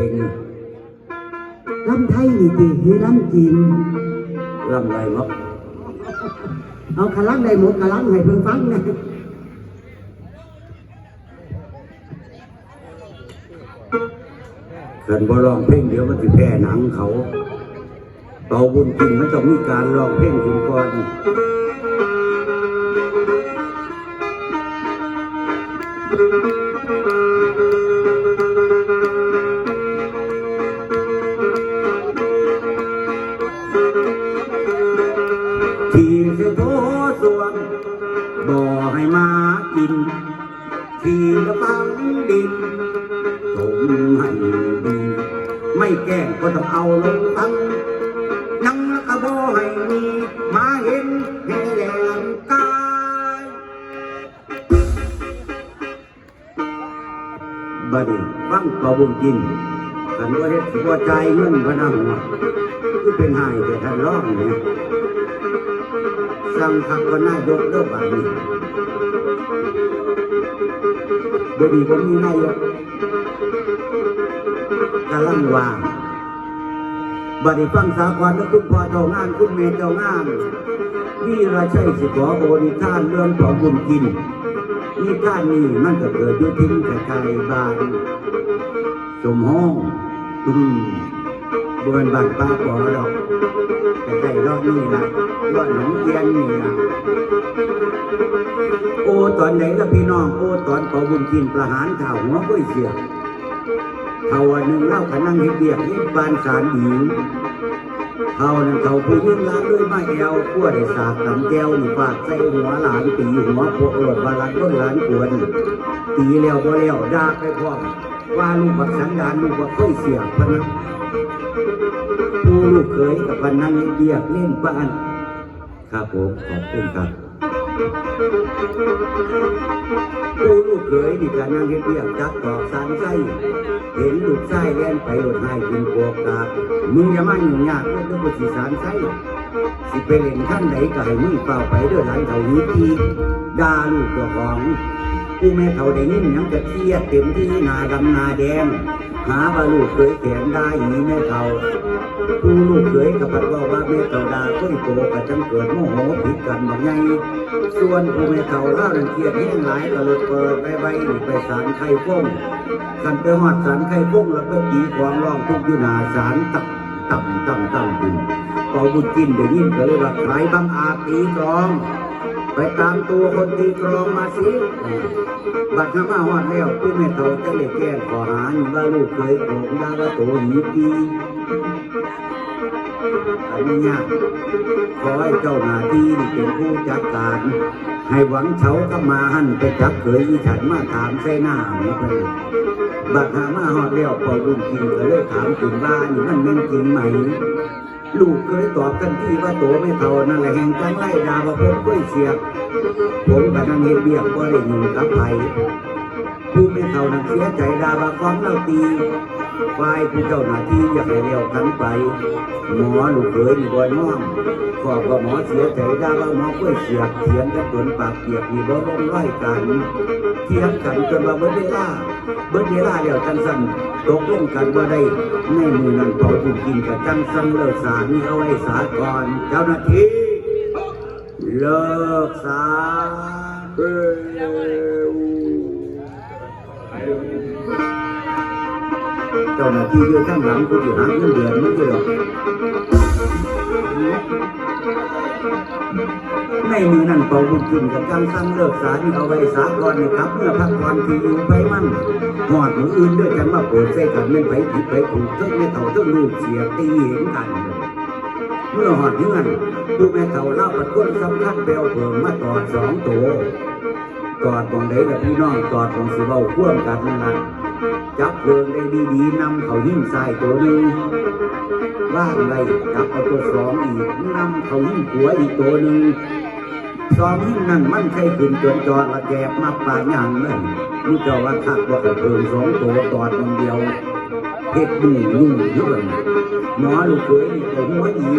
ก่งลำไทยนี่ติหรือลำจีนลำไรมักเอาขลังได้หมดขลังให้เพิ่งฟังนะเกินบ่ร้องเพลงเดี๋ยวมันจะแพ้หนังเขาเป่าบุญกินมันต้องมีการร้องเพลงถึงก่อน กินที่กระปังดินถมให้ดีไม่แกล้งก็ต้องเอาลงตั้งยังแล้วก็บ่ให้มีมาเห็นให้แหลมกายบัดนี้ฟังเป่าบุญกินกันว่าเฮ็ดสิบ่จ่ายเงินพนังหัวคือเป็นหายแต่ท่านร้องเนี่ยสั่งขับก็นายกเลิกบานี้ บดีก็มีนายกกำลังว่าบัดนี้ฟังสากรแล้วคุณพ่อเจ้างานคุณแม่เจ้างานนี่ราชัยสิขอโอนิท่านเรื่องของบุญกินนี่ท่านนี่มันก็เกิดอยู่ทิ้งแต่ไกลบานสมห้องอืมบนบ้านป้าปอดอก แต่รอบนี้นะรอดหนองเทียนนี่นะโอ้ตอนไหนละพี่น้องโอ้ตอนเป่าบุญกินประหารข่าวหัวก้อยเสียเขาวันหนึ่งเล่าขนั่งเฮ็ดเบียกนี่บานสารหญิงเขานั่นเขาผู้ยิ่งล้างด้วยไม้แอวขั้วได้สากตำแก้วนี่ฟาดใส่หัวหลานตีหัวโปะโลดบาลันต้นหลานกวนตีแล้วบ่แล้วด่าไปพร้อมว่าลูกบักสันดานลูกบักก้อยเสียพะนะ ผู้ลูกเคยกับพันนั่งเรียกเล่นบ้านครับผมขอบคุณครับผู้ลูกเคยดีการนั่งเรียกจักตอสารไส้เห็นลูกไส้แล่นไปหลดให้กินโกกตามึงอย่ามายุ่งยากเรื่องบทสีสารไส้สิไปเล่นท่านไหนก็ให้มึงเฝ้าไปเด้อหลานเท่านี้ทีด่าลูกเจ้าของผู้แม่เท่าได้ยินหยังจะเครียดเต็มที่นาดำนาแดง หาว่าลูกเคยแขนได้หนีแม่เท่า ผู้ลูกเคยกับพัดว่าว่าแม่เต่าดาค่อยโตกับจังเกิดโมโหผิดกันบางไงส่วนผู้แม่เต่าล่ารังเกียจแห้งหลายก็เลยเปิดไปไว้ไปสารไข่ฟ้งกันไปหอดสารไข่ฟ้งแล้วก็ตีความร้องทุกอยู่หนาสารตับต่ำต่ำต่ำดินเป่าบุญกินเดี๋ยวนี้ก็เลยว่าใครบางอาจตีกรองไปตามตัวคนตีกรองมาสิบัดข้ามาหอดแล้วผู้แม่เต่าจะเลยแก้ขอหาว่าลูกเคยโกงดาว่าโตหีปี อันนี้ยากขอให้เจ้าหน้าที่นี่เป็นผู้จัดการ ให้หวังเฉาก็มาหันไปจับเขยอีฉันมาถามใส่หน้าไม่ไปบัดหามาหอดเลี้ยวพอรุ่นกินก็เลยถามถึงบ้านี่มันเป็นจริงไหม ลูกเคยตอบกันที่ว่าโตไม่เท่านั่นแหละแห่งจังไล่ดาว่าผมก้อยเสียบผมกับนางเฮ็ดเบียกก็ได้อยู่กับไผผู้ไม่เท่านั้นเสียใจดาว่าความเล่าตี ฝ่ายผู้เจ้าหน้าที่อยากให้เลี้ยวขันไป หมอลูกเขยนี่บ่น้อมขอบก็หมอเสียใจได้ว่าหมอก้อยเสียเถียงกันจนปากเปียกนี่บ่ลงไล่กันเถียงกันจนว่าเบิดเวลาเบิดเวลาแล้วจังสั่นตกลงกันบ่ได้ในมือนั้นเผาถูกกินกับจังสั่นเลิกสามีเอาไว้สาก่อนเจ้าหน้าที่เลิกสาเร็ จ้าหน้าที่อยู่ข้างหลังกูอยู่หาเงินเดือนไม่ได้หรอกในมือนั่นเป่าบุญกินกับกำสั่งเลิกสานี่เอาไว้สาก่อนนะครับเมื่อพักความที่อยู่ไปมั่นหอดมืออื่นด้วยกันมาโปรดใส่กันไม่ไปผิดไปถูกเท่าแม่เต่าเท่าลูกเสียตีเห็นกัน เมื่อหอดเงื่อนผู้แม่เต่าเล่าปัดก้นสำคัญเปลวเพิงมมาตอดสองตัวตอดของใดกับพี่น้องตอดของสิเบาพ่วงกันนั่นนะ จับเพลิงได้ดีๆนำเขาหิ้งใส่ตัวหนึ่งว่างไรจับเอาตัวสองอีกนำเขาหิ้งหัวอีกตัวหนึ่งสองหิ้งนั่นมันใช่ขึ้นจนจอดละแกบมาป่าย่างเลยรู้เจ้าว่าขักว่าเขาเพิ่มสองตัวตอดคนเดียวเฮ็ดดูยุ่งเยอะหมอลูกเขยนี่ก็หัวดี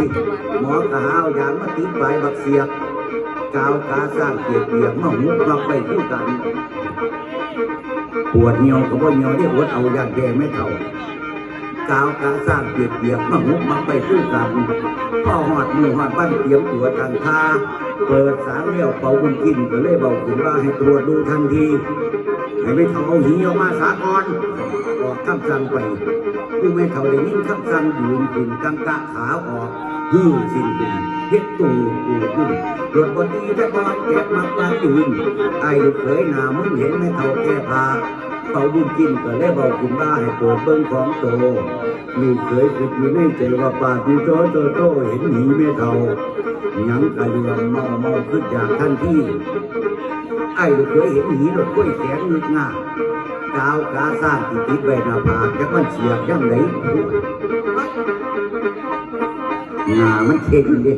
หมอกะหาวยางมาติดปลายบักเสียบกาวกาสร้างเกียบเกียบมาหุบเราไปคู่กัน ปวดเหี่ยวก็บ่เหี่ยวเรียกวดเอายาแก้ไม่เท่ากาวกาสร้างเปียกเปียกมาหุบมังไปสู้อกันพ่อหอดมือหอดบ้านเตรียมตัวกันทาเปิดสางเลี้ยวเป่าบุญกินก็เลยบอกถึงว่าให้ตรวจดูทันทีให้ไม่เท่าเอาหีออกมาสากอนออกคำสั่งไปผู้ไม่เท่าได้ยินคำสั่งยืนขึ้นกังกะขาออก ฮือสิ้นขึ้นเฮ็ดตูปูขึ้นรถบดีแต่บอดแกะมาปาตื่นไอ้ลูกเขยหน้ามึงเห็นไม่เท่าแก่พาเป่าบุญกินก็เลยบอกคุณว่าให้เปิดเบิ้งของโตลูกเขยคิดอยู่ในใจว่าป่าดีโตโตโตเห็นหนีไม่เท่ายังกะเรืองเมาเมาขึ้นจากทันทีไอ้ลูกเคยเห็นหนีรถกล้วยแขนงึกง่า กาวกาสร้างติดติดใบหน้าผากจักมันเฉียบยังไหนหน้ามันเข่งเด้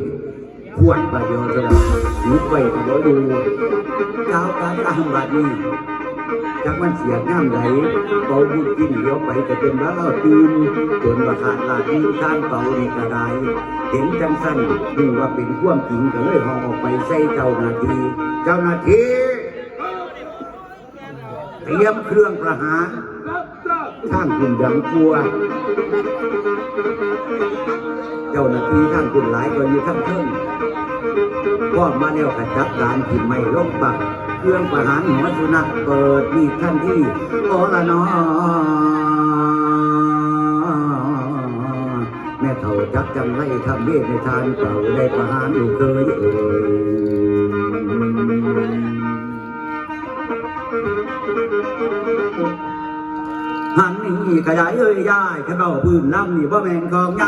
ขวดบาดเดียวเท่านั้นนุกไปก็บ่ดูกาวกาสร้างบาดนี้จักมันเฉียบย่ำไหนเป่าบุญกินเลี้ยวไปจะเป็นบ้าตื่นจนประขาดลาดีทางเป่านี่กระไดเห็นจังสั้นดูว่าเป็นความจริงก็เลยห่อออกไปใส่เจ้านาที เจ้านาที เตรียมเครื่องประหารข้างคุณดังกลัว เจ้าหน้าที่ข้างคุณหลายก็อยู่ทั้งเทิงก็มาแล้วกระจับการที่ไม่ลงปักเครื่องประหารหัวสุนัขเปิดมีท่านที่โอละนอแม่เท่าจับจังไรทำเบี้ยในทานเก่าได้ประหารลูกเคยเอ่ย ขยายเอ้ยยายขนอพื้นลำนี่บ่แม่นของยา